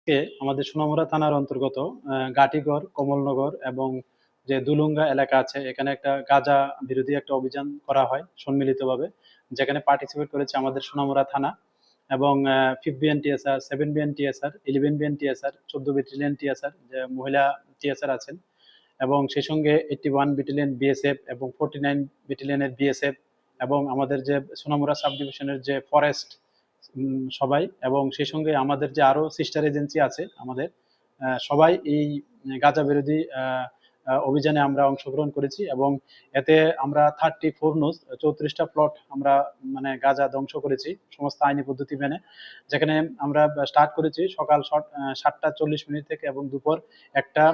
আজকে আমাদের সোনামুড়া থানার অন্তর্গত গাটিগড়, কমলনগর এবং যে দুলুঙ্গা এলাকা আছে, এখানে একটা গাজা বিরোধী একটা অভিযান করা হয় সম্মিলিতভাবে, যেখানে পার্টিসিপেট করেছে আমাদের সোনামুড়া থানা এবং fifth BN TSR seven BN TSR eleven BN TSR চোদ্দ ব্যাটালিয়ন টিএসআর যে মহিলা টিএসআর আছেন এবং সেই সঙ্গে এইটটি ওয়ান ব্যাটালিয়ন বিএসএফ এবং ফোর্টি নাইন ব্যাটালিয়নের বিএসএফ এবং আমাদের যে সোনামুড়া সাব ডিভিশনের যে ফরেস্ট সবাই এবং সেই সঙ্গে আমাদের যে আরও সিস্টার এজেন্সি আছে আমাদের সবাই এই গাঁজা বিরোধী অভিযানে আমরা অংশগ্রহণ করেছি এবং এতে আমরা থার্টি ফোর নোজ চৌত্রিশটা প্লট আমরা মানে গাঁজা ধ্বংস করেছি সমস্ত আইনি পদ্ধতি মেনে, যেখানে আমরা স্টার্ট করেছি সকাল সাতটা চল্লিশ মিনিট থেকে এবং দুপুর একটা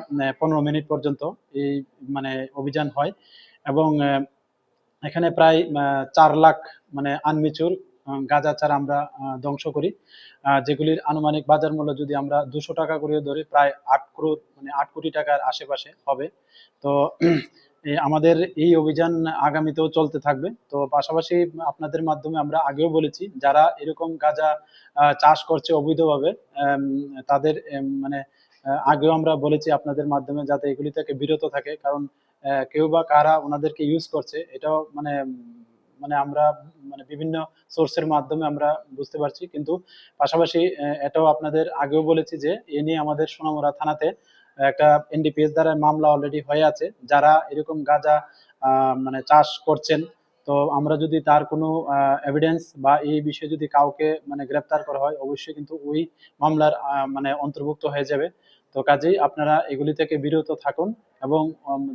পনেরো মিনিট পর্যন্ত এই মানে অভিযান হয় এবং এখানে প্রায় চার লাখ মানে আনমিচুর গাঁজা চারা আমরা ধ্বংস করি। যেগুলির আনুমানিক বাজার মূল্য যদি আমরা দুশো টাকা করে ধরি, প্রায় আট করোড় মানে আট কোটি টাকার আশেপাশে হবে। তো আমাদের এই অভিযান আগামীতেও চলতে থাকবে। তো পাশাপাশি আপনাদের মাধ্যমে আমরা আগেও বলেছি, যারা এরকম গাঁজা চাষ করছে অবৈধভাবে তাদের মানে আগেও আমরা বলেছি আপনাদের মাধ্যমে যাতে এগুলি থেকে বিরত থাকে। কারণ কেউ বা কারা ওনাদেরকে ইউজ করছে, এটাও মানে মানে আমরা মানে বিভিন্ন সোর্সের মাধ্যমে আমরা বুঝতে পারছি। কিন্তু পাশাপাশি এটাও আপনাদের আগেও বলেছি যে, এ নিয়ে আমাদের সোনামুড়া থানাতে একটা এনডিপিএস দ্বারা মামলা অলরেডি হয়ে আছে। যারা এরকম গাঁজা মানে চাষ করছেন, তো আমরা যদি তার কোনো এভিডেন্স বা এই বিষয়ে যদি কাউকে মানে গ্রেপ্তার করা হয়, অবশ্যই কিন্তু ওই মামলার মানে অন্তর্ভুক্ত হয়ে যাবে। তো কাজেই আপনারা এগুলি থেকে বিরত থাকুন এবং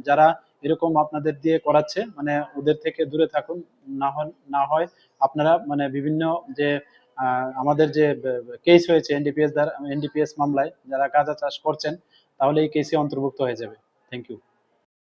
যারা এরকম আপনাদের দিয়ে করাচ্ছে মানে ওদের থেকে দূরে থাকুন, না হন, না হয় আপনারা মানে বিভিন্ন যে আমাদের যে কেস হয়েছে এনডিপিএস দ্বারা এনডিপিএস মামলায় যারা গাঁজা চাষ করছেন, তাহলে এই কেসে অন্তর্ভুক্ত হয়ে যাবে। Thank you